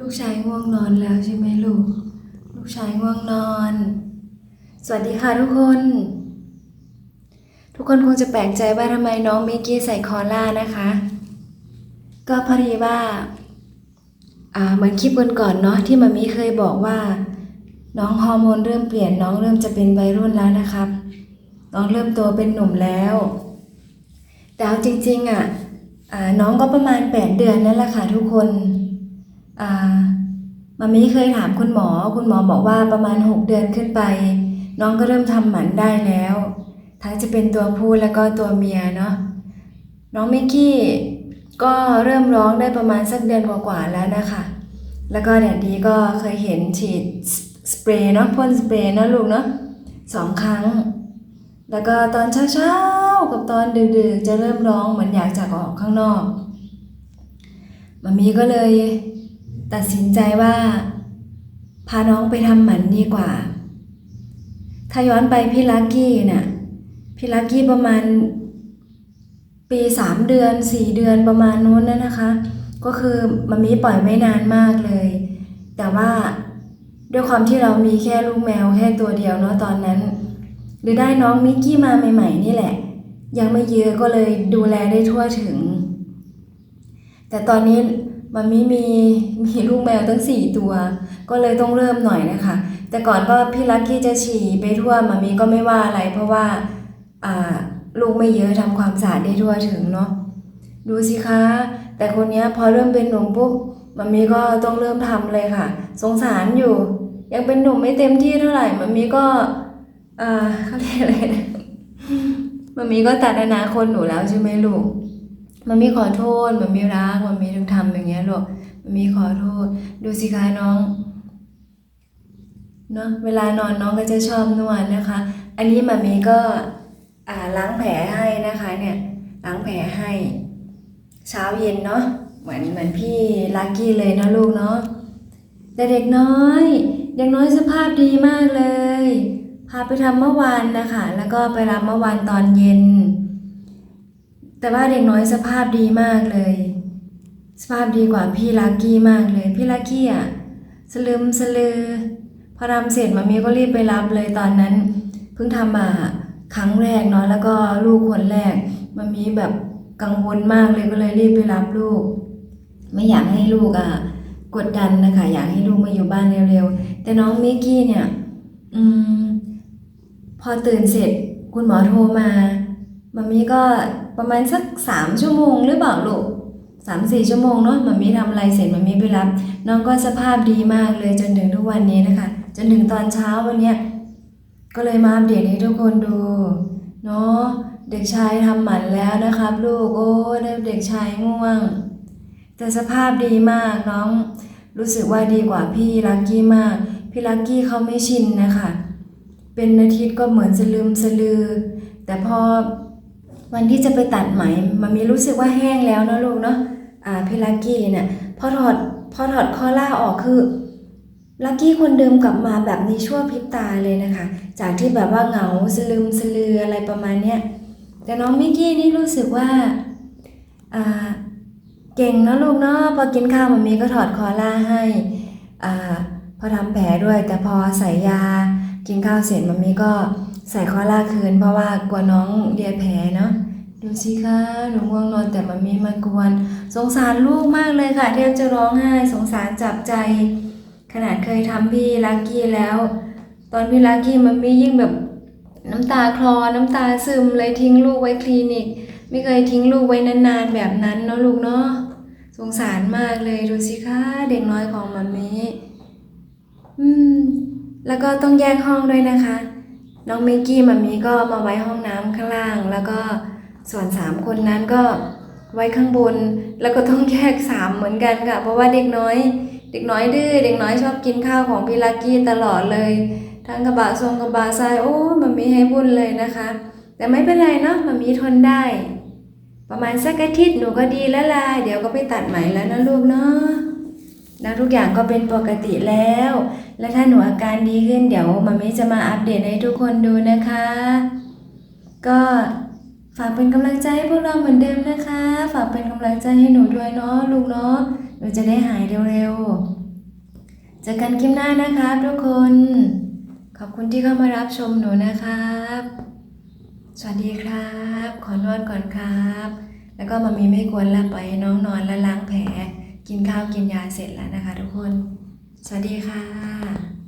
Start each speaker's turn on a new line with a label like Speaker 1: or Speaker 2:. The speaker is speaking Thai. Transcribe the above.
Speaker 1: ลูกชายง่วงนอนแล้วใช่ไหมลูก ลูกชายง่วงนอน สวัสดีค่ะทุกคน ทุกคนคงจะแปลกใจว่าทำไมน้องมิกกี้ใส่คอล่านะคะ ก็พอดีว่า อ่าเหมือนคลิปก่อนๆเนาะที่มามีเคยบอกว่า น้องฮอร์โมนเริ่มเปลี่ยนน้องเริ่มจะเป็นวัยรุ่นแล้วนะครับ น้องเริ่มโตเป็นหนุ่มแล้ว แต่เอาจริงๆอะอ่าน้องก็ประมาณ 8 เดือนนั่นแหละค่ะทุกคน มามีเคยถามคุณหมอ คุณหมอบอกว่าประมาณ 6 เดือนขึ้นไป น้องก็เริ่มทำหมันได้แล้ว ทั้งจะเป็นตัวผู้แล้วก็ตัวเมียเนาะน้องมิกกี้ก็เริ่มร้องได้ประมาณสักเดือนกว่าๆแล้วนะคะ แล้วก็แดดดีก็เคยเห็นฉีดสสเปรย์เนาะพ่นสเปรย์เนาะลูกเนาะสองครั้ง แล้วก็ตอนเช้าๆกับตอนดึกๆจะเริ่มร้องเหมือนอยากจะออกข้างนอกมามีก็เลย ตัดสินใจว่า พาน้องไปทำหมันดีกว่า ถ้าย้อนไปพี่ลักกี้น่ะพี่ลักกี้ประมาณ ปีสามเดือนสี่เดือนประมาณนู้นนะนะคะ ก็คือมันมีปล่อยไม่นานมากเลย แต่ว่าด้วยความที่เรามีแค่ลูกแมวแค่ตัวเดียวเนาะตอนนั้น หรือได้น้องมิกกี้มาใหม่ ๆ นี่แหละ ยังไม่เยอะก็เลยดูแลได้ทั่วถึง แต่ตอนนี้ มันมีมีมีลูกแมวตั้งสี่ตัว ก็เลยต้องเริ่มหน่อยนะคะ แต่ก่อนก็พี่ลักกี้จะฉี่ไปทั่วมามีก็ไม่ว่าอะไร เพราะว่าอ่าลูกไม่เยอะทำความสะอาดได้ทั่วถึงเนาะดูสิคะ แต่คนเนี้ยพอเริ่มเป็นหนุ่มปุ๊บมามีก็ต้องเริ่มทำเลยค่ะ สงสารอยู่ ยังเป็นหนุ่มไม่เต็มที่เท่าไหร่มามีก็อ่าเขาเรียกอะไรนะมามีก็ตัดอนาคตหนูแล้วใช่ไหมลูก มามีขอโทษมามีรักมามีถึงทำอย่างเงี้ยลูกมามีขอโทษ ดูสิคะน้องเนาะเวลานอนน้องก็จะชอบนวดนะคะ อันนี้มามีก็อ่าล้างแผลให้นะคะเนี่ยล้างแผลให้ เช้าเย็นเนาะเหมือนเหมือนพี่ลักกี้เลยนะลูกเนาะแต่เด็กน้อยเด็กน้อยสภาพดีมากเลย พาไปทำเมื่อวานนะคะ แล้วก็ไปรับเมื่อวานตอนเย็น แต่ว่าเด็กน้อยสภาพดีมากเลย สภาพดีกว่าพี่ลักกี้มากเลย พี่ลักกี้อะสลึมสลือ พอทำเสร็จมามีก็รีบไปรับเลยตอนนั้น เพิ่งทำมาครั้งแรกเนาะแล้วก็ลูกคนแรกมามีแบบกังวลมากเลยก็เลยรีบไปรับลูก ไม่อยากให้ลูกอะกดดันนะคะอยากให้ลูกมาอยู่บ้านเร็วๆ แต่น้องมิกกี้เนี่ย อืม พอตื่นเสร็จคุณหมอโทรมา มามีก็ประมาณสักสามชั่วโมงหรือเปล่าลูกสามสี่ชั่วโมงเนาะมามีทำอะไรเสร็จมามีไปรับ น้องก็สภาพดีมากเลยจนถึงทุกวันนี้นะคะ จนถึงตอนเช้าวันเนี้ยก็เลยมาอัปเดตให้ทุกคนดูเนาะเด็กชายทำหมันแล้วนะครับ ลูกโอ้เด็กชายง่วง แต่สภาพดีมากน้อง รู้สึกว่าดีกว่าพี่ลักกี้มาก พี่ลักกี้เขาไม่ชินนะคะ เป็นอาทิตย์ก็เหมือนสลืมสลือ แต่พอ วันที่จะไปตัดไหมมันมีรู้สึกว่าแห้งแล้วนะลูกเนาะอ่าพี่ลักกี้เนี่ยพอถอดพอถอดคอล่าออกคือลักกี้คนเดิมกลับมาแบบในชั่วพริบตาเลยนะคะ จากที่แบบว่าเหงาสลืมสลืออะไรประมาณเนี้ยแต่น้องมิกกี้นี่รู้สึกว่าอ่าเก่งนะลูกเนาะพอกินข้าวมันมีก็ถอดคอล่าให้อ่าพอทำแผลด้วยแต่พอใส่ยากินข้าวเสร็จมันมีก็ ใส่คอล่าคืนเพราะว่ากลัวน้องเลียแผลเนาะดูสิคะหนูง่วงนอนแต่มันมีมากวน สงสารลูกมากเลยค่ะแทบจะร้องไห้สงสารจับใจ ขนาดเคยทำพี่ลักกี้แล้ว ตอนพี่ลักกี้มันมียิ่งแบบน้ำตาคลอน้ำตาซึมเลยทิ้งลูกไว้คลินิก ไม่เคยทิ้งลูกไว้นานๆแบบนั้นเนาะลูกเนาะสงสารมากเลยดูสิคะเด็กน้อยของมันมีอืม แล้วก็ต้องแยกห้องด้วยนะคะ น้องมิกกี้มันมีก็มาไว้ห้องน้ำข้างล่าง แล้วก็ส่วนสามคนนั้นก็ไว้ข้างบน แล้วก็ต้องแยกสามเหมือนกันค่ะ เพราะว่าเด็กน้อย เด็กน้อยดื้อเด็กน้อยชอบกินข้าวของพี่ลักกี้ตลอดเลย ทั้งกระบะทรงกระบะทรายโอ้มันมีให้บุญเลยนะคะ แต่ไม่เป็นไรเนาะมันมีทนได้ ประมาณสักอาทิตย์หนูก็ดีแล้วล่ะเดี๋ยวก็ไปตัดไหมแล้วนะลูกเนาะ แล้วทุกอย่างก็เป็นปกติแล้ว และถ้าหนูอาการดีขึ้นเดี๋ยวมามิจะมาอัปเดตให้ทุกคนดูนะคะ ก็ฝากเป็นกำลังใจให้พวกเราเหมือนเดิมนะคะ ฝากเป็นกำลังใจให้หนูด้วยเนาะลูกเนาะหนูจะได้หายเร็วๆเจอกันคลิปหน้านะครับทุกคน ขอบคุณที่เข้ามารับชมหนูนะครับ สวัสดีครับ ขอนอนก่อนครับ แล้วก็มามีไม่ควรล้วปน้องนอนแล้วล้างแผล กินข้าวกินยาเสร็จแล้วนะคะทุกคน สวัสดีค่ะ